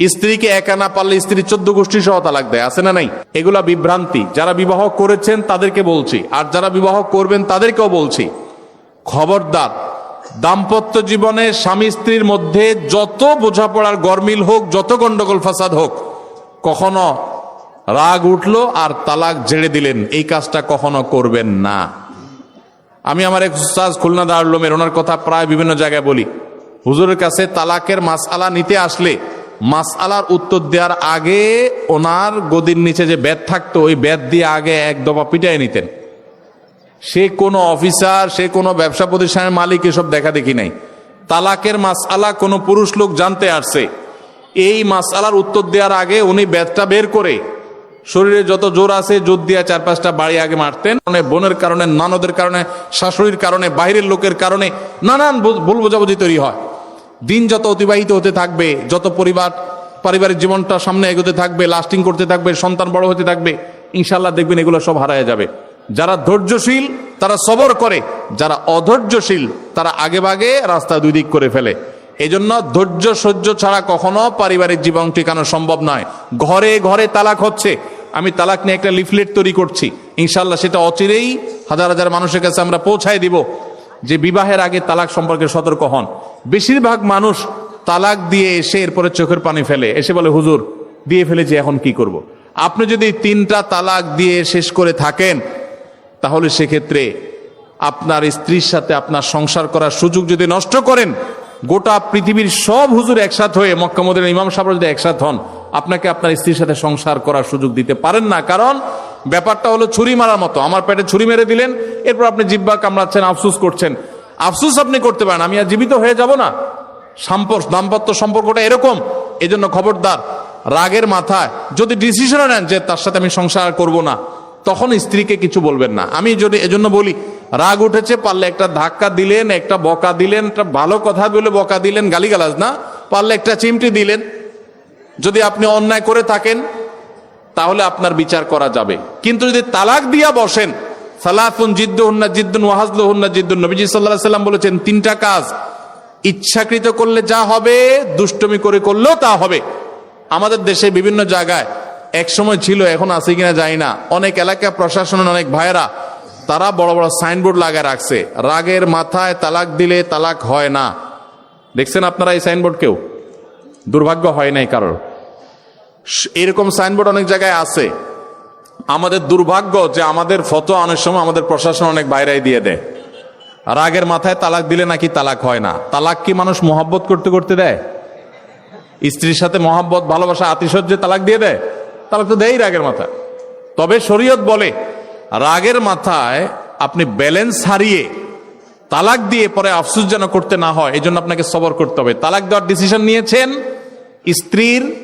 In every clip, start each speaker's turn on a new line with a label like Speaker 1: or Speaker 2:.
Speaker 1: স্ত্রীকে একা না পারলে স্ত্রী চোদ্দ গোষ্ঠী সহ তালাক দেয় আছে না নাই? এগুলা বিভ্রান্তি। যারা বিবাহ করেছেন তাদেরকে বলছি, আর যারা বিবাহ করবেন তাদেরকেও বলছি, খবরদার, দাম্পত্য জীবনে স্বামী স্ত্রীর মধ্যে যত বোঝাপড়ার গরমিল হোক, যত গন্ডগোল ফাসাদ হোক, কখনো রাগ উঠল আর তালাক ঝেড়ে দিলেন, এই কাজটা কখনো করবেন না। আমি আমার এক উস্তাজ খুলনা দারুলমের ওনার কথা প্রায় বিভিন্ন জায়গায় বলি। হুজুরের কাছে তালাকের মাসআলা নিতে আসলে মাসআলার উত্তর দেওয়ার আগে ওনার গদির নিচে যে ব্যাত থাকতো, ওই ব্যাত দিয়ে আগে এক দফা পিটাই নিতেন। সে কোনো অফিসার, সে কোনো ব্যবসা প্রতিষ্ঠানের মালিক এসব দেখা দেখি নাই। তালাকের মাসআলা কোনো পুরুষ লোক জানতে আসছে। এই মাসআলার উত্তর দেওয়ার আগে উনি ব্যাতটা বের করে শরীরে যত জোর আছে জোর দিয়া চার পাঁচটা বাড়ি আগে মারতেন। মানে বোনের কারণে, নানদের কারণে, শাশুড়ির কারণে, বাইরের লোকের কারণে নানান ভুল বোঝাবুঝি তৈরি হয়। দিন যত অতিবাহিত হতে থাকবে, যত পরিবার, পারিবারিক জীবনটা সামনে এগোতে থাকবে লাস্টিং করতে থাকবে, সন্তান বড় হতে থাকবে ইনশাল্লাহ দেখবেন এগুলো সব হারায় যাবে। যারা ধৈর্যশীল, তারা সবর করে, যারা অধৈর্যশীল, তারা আগে ভাগে রাস্তা দুই দিক করে ফেলে। এজন্য ধৈর্য সহ্য ছাড়া কখনো পারিবারিক জীবন টিকানো সম্ভব নয়। ঘরে ঘরে তালাক হচ্ছে। আমি তালাক নিয়ে একটা লিফলেট তৈরি করছি। ইনশাল্লাহ সেটা অচিরেই হাজার হাজার মানুষের কাছে আমরা পৌঁছায় দিব। যে বিবাহের আগে তালাক সম্পর্কে সতর্ক হন। বেশিরভাগ মানুষ তালাক দিয়ে এসে এরপরে চোখের পানি ফেলে। এসে বলে, হুজুর, দিয়ে ফেলেছি, এখন কি করব। আপনি যদি তিনটা তালাক দিয়ে শেষ করে থাকেন, তাহলে সেক্ষেত্রে আপনার স্ত্রীর সাথে আপনার সংসার করার সুযোগ যদি নষ্ট করেন, গোটা পৃথিবীর সব হুজুর একসাথ হয়ে মক্কামদের ইমাম সাহেব যদি একসাথ হন, আপনাকে আপনার স্ত্রীর সাথে সংসার করার সুযোগ দিতে পারেন না। কারণ ব্যাপারটা হলো ছুরি মারার মতো। আমার পেটে ছুরি মেরে দিলেন, এরপর আপনি জিব্বা কামড়াচ্ছেন, আফসুস করছেন। আফসুস আপনি করতে পারেন, আমি আর জীবিত হয়ে যাব না। সম্পর্ক দাম্পত্য সম্পর্কটা এরকম, এজন্য খবরদার, রাগের মাথায়, যদি ডিসিশন নেন যে তার সাথে আমি সংসার করব না, তখন স্ত্রীকে কিছু বলবেন না। আমি যদি এজন্য বলি, রাগ উঠেছে, পারলে একটা ধাক্কা দিলেন, একটা বকা দিলেন, একটা ভালো কথা বলে বকা দিলেন, গালিগালাজ না, পারলে একটা চিমটি দিলেন। যদি আপনি অন্যায় করে থাকেন, তাহলে আপনার বিচার করা যাবে। কিন্তু যদি তালাক দিয়া বসেন সালাফুন জিদ্দ জিদ্দুন্না জিদ্দুন ওয়াহাজলুন্না জিদ্দুন নবীজি সাল্লাহ সাল্লাম বলেছেন, তিনটা কাজ। ইচ্ছাকৃত করলে যা হবে, দুষ্টমি করে করলেও তা হবে। আমাদের দেশে বিভিন্ন জায়গায় এক সময় ছিল, এখন আছে কিনা জানি না। অনেক এলাকা প্রশাসনের অনেক ভাইয়েরা, তারা বড় বড় সাইনবোর্ড লাগায় রাখছে। রাগের মাথায় তালাক দিলে তালাক হয় না। দেখছেন আপনারা এই সাইনবোর্ড কেউ? দুর্ভাগ্য হয় নাই কারোর। এরকম সাইনবোর্ড অনেক জায়গায় আছে। আমাদের দুর্ভাগ্য যে আমাদের ফটো অনেক সময় আমাদের প্রশাসন অনেক বাইরে দিয়ে দেয়। রাগের মাথায় তালাক দিলে নাকি তালাক হয় না। তালাক কি মানুষ মহাব্বত করতে করতে দেয়? স্ত্রীর সাথে মহাব্বত, ভালোবাসা, আতিশয্যে তালাক দিয়ে দেয়? তালাক তো দেয় রাগের মাথায়। তবে শরীয়ত বলে, রাগের মাথায় আপনি ব্যালেন্স হারিয়ে তালাক দিয়ে পরে আফসুস যেন করতে না হয় এই জন্য আপনাকে সবর করতে হবে। তালাক দেওয়ার ডিসিশন নিয়েছেন স্ত্রীর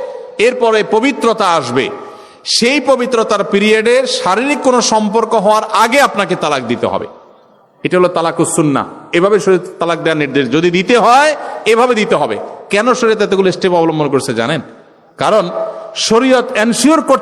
Speaker 1: এরপরে পবিত্রতা আসবে। সেই পবিত্রতার পিরিয়ডে শারীরিক কোনো সম্পর্ক হওয়ার আগে আপনাকে তালাক দিতে হবে। এটা হলো তালাকুসুন্না এভাবে শরীর তালাক দেওয়ার নির্দেশ। যদি দিতে হয়, এভাবে দিতে হবে। কেন শরীর এতগুলো স্টেপ অবলম্বন করছে জানেন? কারণ শরীয়ত এনশিওর করতে